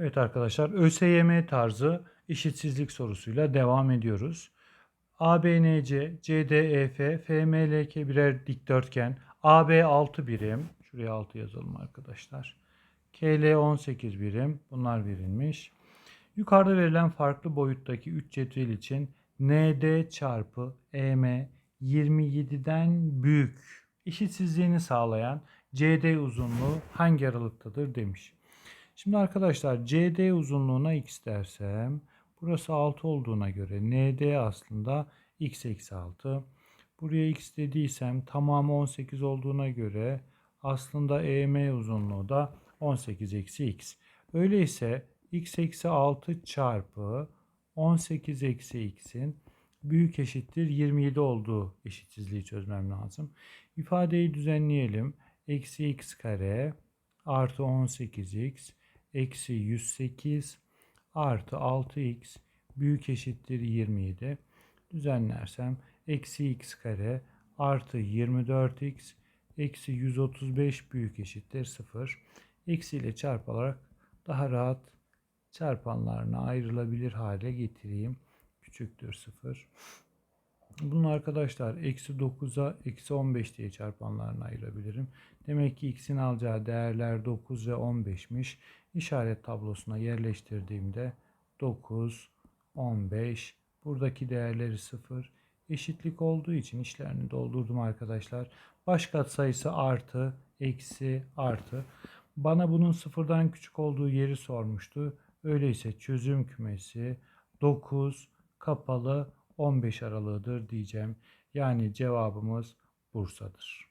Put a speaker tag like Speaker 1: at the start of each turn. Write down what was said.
Speaker 1: Evet arkadaşlar ÖSYM tarzı eşitsizlik sorusuyla devam ediyoruz. ABNC, CDEF, FMLK birer dikdörtgen. AB 6 birim. Şuraya 6 yazalım arkadaşlar. KL 18 birim. Bunlar verilmiş. Yukarıda verilen farklı boyuttaki 3 cetvel için ND çarpı EM 27'den büyük eşitsizliğini sağlayan CD uzunluğu hangi aralıktadır demiş. Şimdi arkadaşlar CD uzunluğuna x dersem burası 6 olduğuna göre ND aslında x eksi 6. Buraya x dediysem tamamı 18 olduğuna göre aslında EM uzunluğu da 18 eksi x. Öyleyse x eksi 6 çarpı 18 eksi x'in büyük eşittir 27 olduğu eşitsizliği çözmem lazım. İfadeyi düzenleyelim. Eksi x kare artı 18x eksi 108 artı 6x büyük eşittir 27. Düzenlersem eksi x kare artı 24x eksi 135 büyük eşittir 0. Eksi ile çarpılarak daha rahat çarpanlarına ayrılabilir hale getireyim. Küçüktür 0. Bunu arkadaşlar eksi 9'a eksi 15 diye çarpanlarına ayırabilirim. Demek ki x'in alacağı değerler 9 ve 15'miş. İşaret tablosuna yerleştirdiğimde 9, 15, buradaki değerleri 0. Eşitlik olduğu için işlerini doldurdum arkadaşlar. Baş katsayısı artı, eksi, artı. Bana bunun sıfırdan küçük olduğu yeri sormuştu. Öyleyse çözüm kümesi 9, kapalı 15 aralığıdır diyeceğim. Yani cevabımız Bursa'dır.